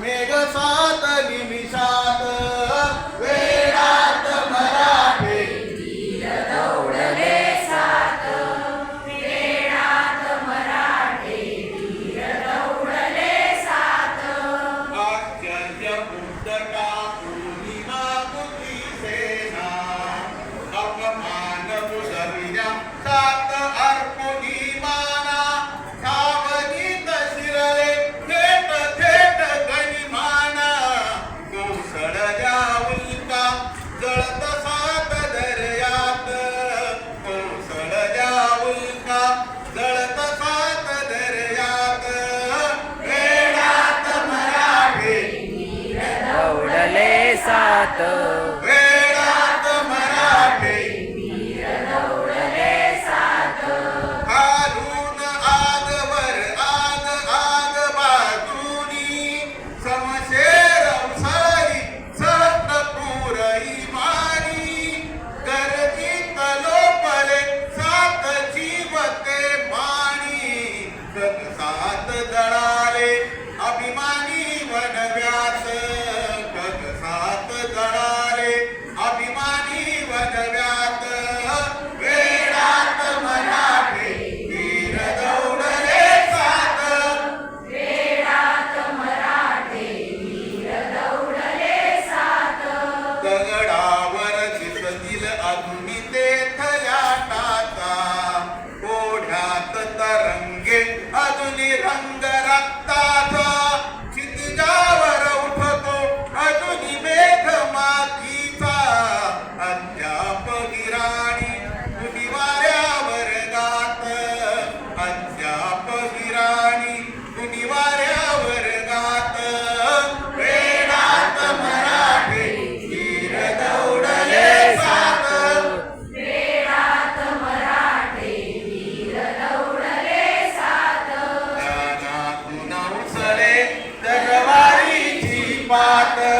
மேக சா सात वेळात मराठे. खालून आगवर आग आग बाजूनी. समशेर उसळी सत पुरई मारी. गर्दीत लोपले सात जीवते माणी सात जळाले अभिमानी Happy